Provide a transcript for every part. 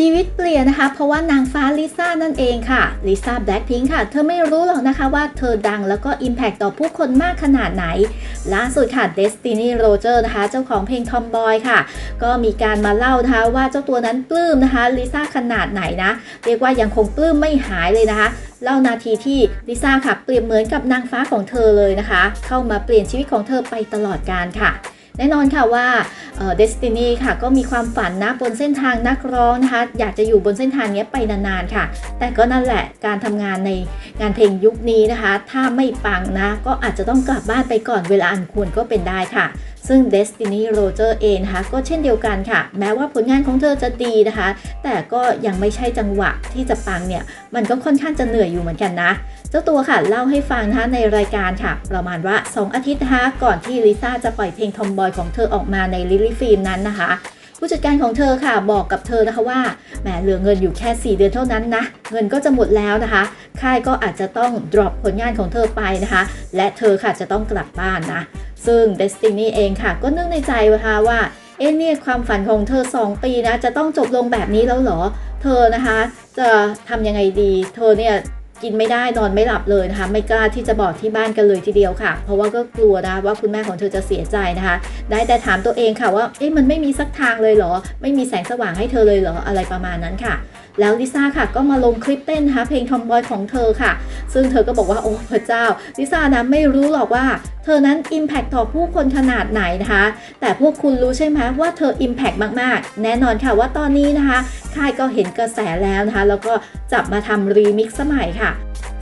ชีวิตเปลี่ยนนะคะ เพราะว่านางฟ้าลิซ่านั่นเองค่ะลิซ่าแบล็คพิงค์ค่ะ เธอไม่รู้หรอกนะคะว่าเธอดังแล้วก็ Impact ต่อผู้คนมากขนาดไหน ล่าสุดค่ะ Destiny Roger นะคะ เจ้าของเพลง Tomboy ค่ะ ก็มีการมาเล่านะคะว่าเจ้าตัวนั้นปลื้มนะคะลิซ่าขนาดไหนนะ เรียกว่ายังคงปลื้มไม่หายเลยนะคะเล่านาทีที่ลิซ่าค่ะเปรียบเหมือนกับนางฟ้าของเธอเลยนะคะ เข้ามาเปลี่ยนชีวิตของเธอไปตลอดกาลค่ะ แน่นอนค่ะว่าเดสตินีค่ะก็มีความฝันนะบนเส้นทางนักร้องนะคะอยากจะอยู่บนเส้นทางนี้ไปนานๆค่ะ แต่ก็นั่นแหละการทำงานในงานเพลงยุคนี้นะคะ ถ้าไม่ปังนะก็อาจจะต้องกลับบ้านไปก่อนเวลาอันควรก็เป็นได้ค่ะ ซึ่ง Destiny Roger เองนะคะก็เช่นเดียวกันค่ะ แม้ว่าผลงานของเธอจะดีนะคะ แต่ก็ยังไม่ใช่จังหวะที่จะปังเนี่ย มันก็ค่อนข้างจะเหนื่อยอยู่เหมือนกันนะเจ้าตัวค่ะเล่าให้ฟังนะคะในรายการค่ะ ประมาณว่า 2 อาทิตย์นะคะก่อนที่ลิซ่าจะปล่อยเพลงทอมบอยของเธอออกมาในลิลลี่ฟิล์มนั้นนะคะ ผู้จัดการของเธอค่ะบอกกับเธอนะคะว่าแหมเหลือเงินอยู่แค่ 4 เดือนเท่านั้นนะ เงินก็จะหมดแล้วนะคะ ค่ายก็อาจจะต้อง drop ผลงานของเธอไปนะคะ และเธอค่ะจะต้องกลับบ้านนะ ซึ่ง Destiny เองค่ะ ก็นึกในใจนะคะว่าเอ๊ะเนี่ยความฝันของเธอ 2 ปีนะจะต้องจบลงแบบนี้แล้วเหรอ เธอนะคะ จะทำยังไงดี เธอเนี่ย กินไม่ได้นอนไม่หลับเลยนะคะ ไม่กล้าที่จะบอกที่บ้านกันเลยทีเดียวค่ะ เพราะว่าก็กลัวนะว่าคุณแม่ของเธอจะเสียใจนะคะ ได้แต่ถามตัวเองค่ะว่าเอ๊ะมันไม่มีสักทางเลยเหรอ ไม่มีแสงสว่างให้เธอเลยเหรออะไรประมาณนั้นค่ะ แล้วลิซ่าค่ะก็มาลงคลิปเต้นนะคะเพลงทอมบอยของเธอค่ะ ซึ่งเธอก็บอกว่า โอ้พระเจ้าลิซ่านะไม่รู้หรอกว่าเธอนั้น Impact ต่อผู้คนขนาดไหนนะคะ แต่พวกคุณรู้ใช่ไหมว่าเธอ Impact มาก ๆ แน่นอนค่ะว่าตอนนี้นะคะค่ายก็เห็นกระแสแล้วนะคะ แล้วก็จับมาทำรีมิกซ์สมัยค่ะ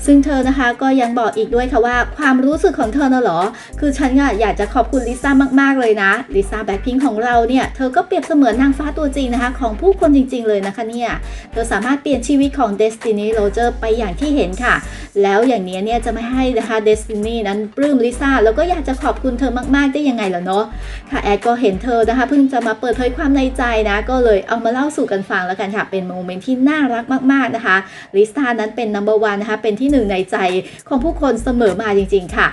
ซึ่งเธอนะคะก็ยังบอกอีกด้วยค่ะว่าความรู้สึกของเธอน่ะหรอ คือฉันอะอยากจะขอบคุณลิซ่ามาก ๆ เลยนะ ลิซ่าแบ็คพิงของเราเนี่ย เธอก็เปรียบเสมือนนางฟ้าตัวจริงนะคะ ของผู้คนจริง ๆ เลยนะคะเนี่ย เธอสามารถเปลี่ยนชีวิตของ Destiny Roger ไปอย่างที่เห็นค่ะ แล้วอย่างนี้เนี่ยจะไม่ให้นะคะ Destiny นั้นปลื้มลิซ่าแล้วก็อยากจะขอบคุณเธอมาก ๆ ได้ยังไงล่ะเนาะค่ะแอดก็เห็นเธอนะคะเพิ่งจะมาเปิดเผยความในใจนะ ก็เลยเอามาเล่าสู่กันฟังแล้วกันค่ะ เป็นโมเมนต์ที่น่ารักมากๆนะคะลิซ่านั้นเป็น number one นะคะ เป็นที่หนึ่งในใจของผู้คนเสมอมาจริง ๆ ค่ะ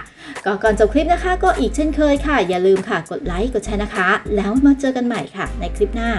ก็ก่อนจบคลิปนะคะ ก็อีกเช่นเคยค่ะ อย่าลืมค่ะกดไลค์กดแชร์นะคะ แล้วมาเจอกันใหม่ค่ะ ในคลิปหน้า